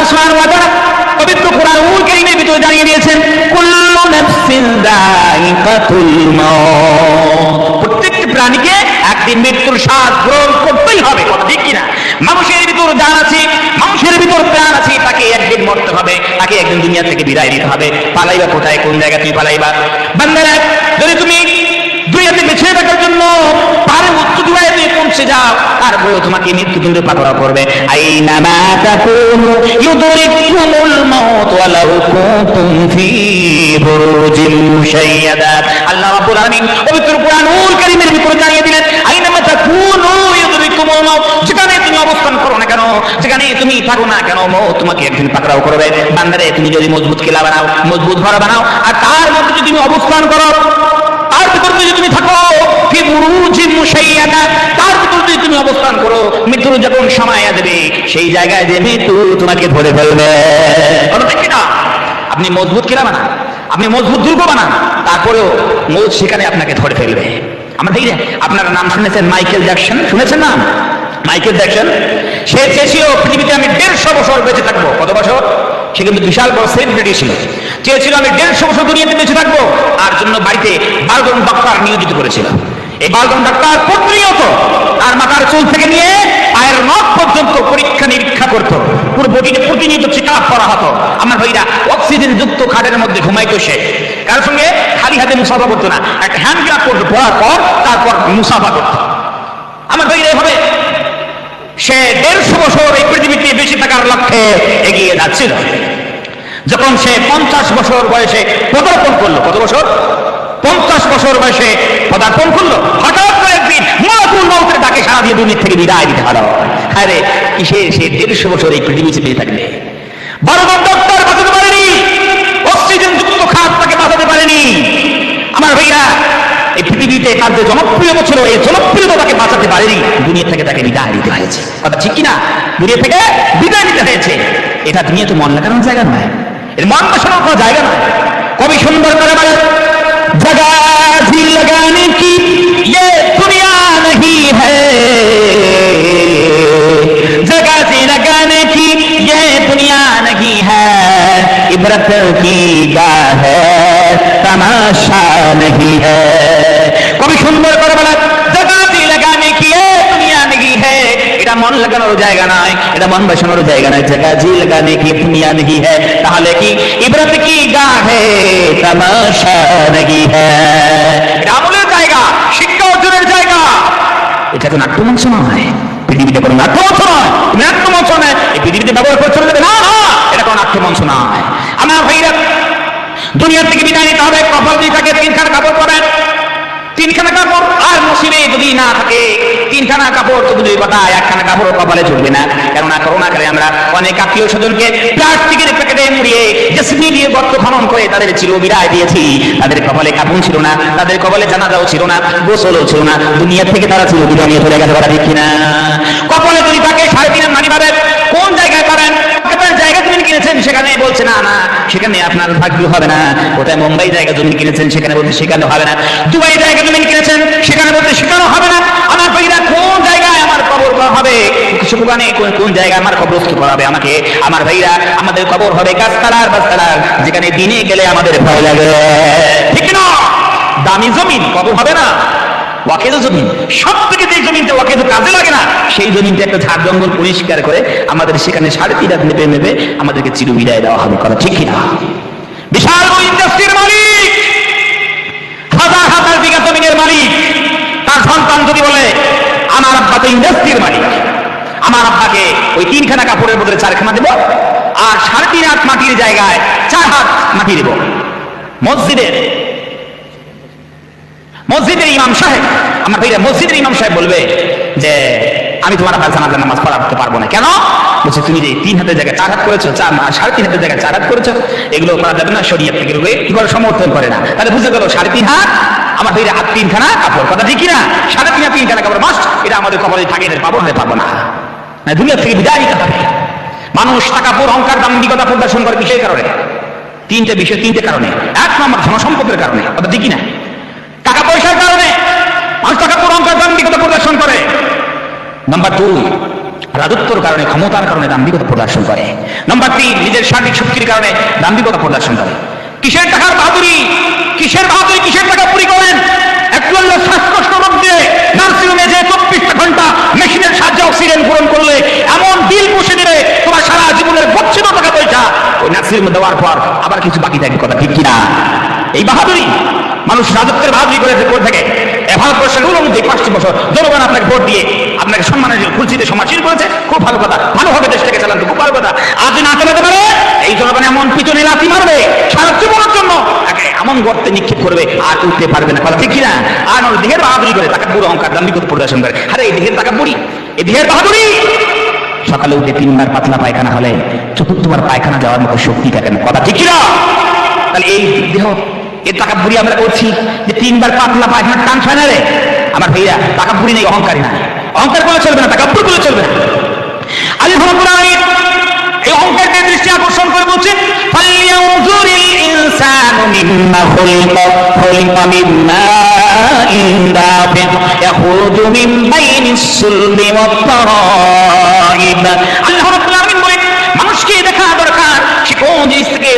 আল্লাহ সুবহানাহু ওয়া তাআলা পবিত্র কোরআনুল কারীমের ভিতরে জানিয়ে দিয়েছেন, কুল্লু নাফসিন যায়িকাতুল মাউত। প্রত্যেকটি প্রাণীকে একদিন মৃত্যুর স্বাদ গ্রহণ করতেই হবে, কথা ঠিক কিনা? মানুষের ভিতর জান আছে, মানুষের ভিতর প্রাণ আছে, তাকে একদিন মরতে হবে, তাকে একদিন দুনিয়া থেকে বিদায় দিতে হবে। পালাইবা কোথায়, কোন জায়গা তুমি পালাইবা? বান্দারা, যদি তুমি দুনিয়াতে বেঁচে থাকার জন্য পারে উচ্চ দুয়ায় তুমি পৌঁছে যাও তারপরে তোমাকে মৃত্যু কিন্তু পাকড়া করবে আল্লাহ পবিত্র ভিতরে দিলেন যেখানে তুমি অবস্থান করো না কেন, যেখানে তুমি থাকো না কেন তোমাকে একদিন পাকড়াও করবে। বান্দারে, তুমি যদি মজবুত কিলা বানাও, মজবুত ঘর বানাও, আর তার মধ্যে যদি তুমি অবস্থান করো, তার ভিতর যদি তুমি থাকো তার ভিতর যদি তুমি অবস্থান করো, মৃত্যুর যখন সময় আসবে, সেই জায়গায় যে মৃত্যু তোমাকে ধরে ফেলবে। না আপনি মজবুত কিনা বানান? আপনি মজবুত দুর্গ বানান? তারপরেও মৌত সেখানে আপনাকে ধরে ফেলবে। আমরা দেখি আপনারা নাম শুনেছেন মাইকেল জ্যাকসন? শুনেছেন নাম মাইকেল জ্যাকসন, সে চেয়েছিল পৃথিবীতে আমি দেড়শো বছর বেঁচে থাকব। কত বছর? সে কিন্তু বিশাল বড় সেলিব্রিটি ছিল। চেয়েছিল আমি দেড়শো বছর দুনিয়াতে বেঁচে থাকব। আর জন্য বাড়িতে বারোজন ডাক্তার নিয়োজিত করেছিল। এই বারোজন ডাক্তার প্রতিনিয়ত তার মাথার চুল থেকে নিয়ে পায়ের নখ পর্যন্ত পরীক্ষা নিরীক্ষা করতো। পুরো বডিতে প্রতিনিয়ত চেক আপ করা হতো। আমার ভাইরা অক্সিজেন যুক্ত খাটের মধ্যে ঘুমাইতো সে। কার সঙ্গে? খালি হাতে মুসাফা করতো না। একটা হ্যান্ড গ্লাভ করতো পড়ার পর, তারপর মুসাফা করতো। আমার ভাইরা এভাবে সে দেড়শো বছর এই পৃথিবীতে বেশি থাকার লক্ষ্যে এগিয়ে যাচ্ছিল। যখন সে পঞ্চাশ বছর বয়সে পদার্পণ করল, কত বছর? পঞ্চাশ বছর বয়সে পদার্পণ করল হঠাৎ করে একদিন মালাকুল মৌতের ডাকে সারা দিয়ে দুনিয়া থেকে বিদায় দিতে হলো আরে কিসে সে দেড়শো বছর এই পৃথিবীতে বেঁচে থাকবে? বারো ডক্টর বাঁচাতে পারেনি, অক্সিজেন যুক্ত খাত তাকে বাঁচাতে পারেনি। আমার ভাইরা, এই পৃথিবীতে তার যে জনপ্রিয়তা ছিল এই জনপ্রিয়তা তাকে বাঁচাতে পারেনি, দুনিয়া থেকে তাকে বিদায় দিতে হয়েছে। কথা ঠিক কিনা? দুনিয়া থেকে বিদায় দিতে হয়েছে। এটা দুনিয়া তো মন লাগানোর জায়গা নয়। এর মন বসানোর কোনো জায়গা নয়। কবি সুন্দর করে इबरत की गाह है तमाशा नहीं है কবি সুন্দর করে বলে জগাতি লাগানে কি এ দুনিয়া নেই হে এটা মন লাগানোর জায়গা নয় এটা মন বসানোর জায়গা নয় জায়গা জি লাগানে কি দুনিয়া নেই হে তাহলে কি ইবরত কি গা হে তামাশা নেই হে এটা আমলের জায়গা শিক্ষা অর্জনের জায়গা এটা তো নাট্যমঞ্চ নয় পৃথিবীতে কোনো নাট্যমঞ্চ নয় তুমি নাট্যমঞ্চ নয় এই পৃথিবীতে ব্যবহার করে চলে যাবে না না এটা কোনো নাট্যমঞ্চ নয় আমার ভাইরা, দুনিয়ার থেকে বিদায় নিতে হবে, কপাল দিয়ে থাকে, তিনখানা কাপড় পরেন। তিনখানা কাপড় আর নসিবে যদি না থাকে, তিনখানা কাপড় তো দুই কথা, একখানা কাপড় কপালে চলবে না। কেননা করোনা কালে আমরা অনেক আত্মীয় স্বজনকে প্লাস্টিকের প্যাকেটে মুড়িয়ে জেসমি দিয়ে গর্ত খনন করে তাদের চির বিদায় দিয়েছি। তাদের কপালে কাপড় ছিল না, তাদের কপালে জানাজাও ছিল না, গোসলও ছিল না। দুনিয়া থেকে তারা চির বিদায় নিয়ে চলে গেছে তারা দেখি না কপালে যদি থাকে, সাড়ে তিনের মানি পাবেন কোন জায়গায় পাবেন আপনার জায়গা জমি কিনেছেন সেখানে, বলছে, না না, সেখানে আপনার ভাগ্য হবে না। কোথায়? মুম্বাই জায়গা জমি কিনেছেন, সেখানে বলতে সেখানে হবে না। দুবাই জায়গা জমি কিনেছেন, সেখানে বলতে সেখানেও হবে না। আমার ভাইরা, কোন জায়গায় আমার কবর করা হবে? সেখানে কোন কোন জায়গায় আমার কবরস্থ করা হবে আমাকে? আমার ভাইরা, আমাদের কবর হবে গাছতলার বাসতলার যেখানে দিনে গেলে আমাদের ভয় লাগে। ঠিক না দামি জমিন কবর হবে না। ওয়াকেজ জমিন। সব থেকে যে জমিনটা ওয়াকেজ কাজে লাগে না, সেই জমিনটা একটা ঝাড় জঙ্গল পরিষ্কার করে আমাদের সেখানে সাড়ে তিন হাত নেপে নেবে আমাদেরকে চির বিদায় দেওয়া হবে, কথা ঠিক কিনা? বিশাল বড় ইন্ডাস্ট্রির মালিক! হাজার হাজার বিঘা জমিনের মালিক! তার সন্তান যদি বলে, আমার আব্বা তো ইন্ডাস্ট্রির মালিক, আমার আব্বাকে ওই তিনখানা কাপড়ের বদলে চারখানা দেব আর সাড়ে তিন হাত মাটির জায়গায় চার হাত মাটি দেব। মসজিদের মসজিদের ইমাম সাহেব, আমার ভাইরা মসজিদের ইমাম সাহেব বলবে যে, আমি তোমার আবার জানাজার নামাজ পড়াতে পারব না। কেন? বলছে, তুমি যে তিন হাতের জায়গায় চার হাত করেছ, চার না সাড়ে তিন হাতের জায়গায় চার হাত করেছ, এগুলো করা যাবে না, শরীয়ত থেকে কি করে সমর্থন করে না। তাহলে বুঝে গেল, সাড়ে তিন হাত, আমার ভাইরা হাত তিনখানা কাপড়, কথা ঠিকই না সাড়ে তিন হাত তিনখানা কাপড় মাস্ট এটা আমাদের কপালে থাকে এটা পাবো না পাবো না। না দুনিয়া থেকে বিদায় নিতে হবে। মানুষ টাকা পুর অহংকার, দাম্ভিকতা প্রদর্শন করে কিসের কারণে। তিনটে বিষয়, তিনটে কারণে। এক নম্বর, ধনসম্পদের কারণে, কথা ঠিকই না টাকা পয়সার কারণে মানুষ টাকা পুরো অঙ্কের দাম্ভিকতা প্রদর্শন করে নাম্বার দুই রাজত্বর কারণে, ক্ষমতার কারণে দাম্ভিকতা প্রদর্শন করে। নম্বর তিন নিজের শারীরিক শক্তির কারণে দাম্ভিকতা প্রদর্শন করে। কিসের টাকার বাহাদুরি? কিসের বাহাদুরি? কিসের টাকা পুরি করেন? একটু হলো শ্বাসকষ্ট রোগ দিয়ে নার্সিংহোমে যে চব্বিশটা ঘণ্টা মেশিনের সাহায্যে অক্সিজেন পূরণ করলে এমন বিল পুষে দিলে তোমার সারা জীবনের বচ্ছিত টাকা পয়সা। ওই নার্সিংহোমে দেওয়ার পর আবার কিছু বাকি থাকবে, কথা ঠিক কিনা? এই বাহাদুরি মানুষ রাজত্বের বাহাদুরি করে করে থাকে? ভারতবর্ষের উন্নতি পাঁচটি বছর। জনগণ আপনাকে ভোট দিয়ে আপনাকে সম্মানের খুলছিতে সমাজশীল করেছে। খুব ভালো কথা। ভালোভাবে দেশটাকে চালান খুব ভালো কথা। আজ না চালাতে পারে, এই জনগণ এমন পিছনে লাথি মারবে, সারা জীবনের জন্য তাকে এমন গর্তে নিক্ষেপ করবে, আর উঠতে পারবে না। কথা ঠিক কিনা? আর মানুষ দেহের বাহাদুরি করে তাকে বুড়ো অহংকার, দাম্ভিকতা প্রদর্শন করে। আরে, এই দেহের টাকা বুড়ি এই দেহের বাহাদুরি! সকালে উঠে তিনবার পাতলা পায়খানা হলে, চতুর্থবার পায়খানা যাওয়ার মতো শক্তি থাকে না। কথা ঠিক কিনা? তাহলে এই দেহ এর টাকা বুড়ি আমরা করছি, যে তিনবার পাতলা পায়খানা টান হয় না রে? আমার ভাইয়া টাকা বুড়ি নেই, অহংকারী না। অহংকার করে চলবে না টাকা বুড়ি করে চলবে না। আলী ভরপুরানি এই অহংকারকে দৃষ্টি আকর্ষণ করে বলছে ফালিয়ানজুরিল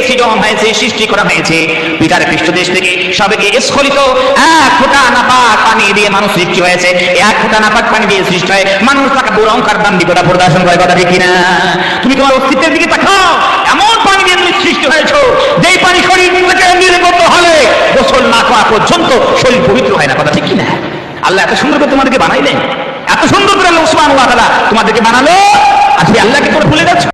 সৃজন হয়েছে, সৃষ্টি করা হয়েছে। পিতার থেকে স্খলিত এক নাপাক পানি দিয়ে মানুষ সৃষ্টি হয়েছে। এক নাপাক পানি দিয়ে সৃষ্টি হয়। মানুষ তাকে দাম্ভিকতা প্রদর্শন করে, কথা তুমি তোমার অস্তিত্বের দিকে তাকাও। এমন পানি দিয়ে তুমি সৃষ্টি যেই পানি শরীর নির্গত গোসল না করা পর্যন্ত শরীর পবিত্র হয় না, কথা ঠিক আল্লাহ এত সুন্দর করে তোমাদেরকে বানাইলেন। এত সুন্দর করে আল্লাহ তোমাদেরকে বানালো। সেই আল্লাহকে তোমরা ভুলে যাচ্ছ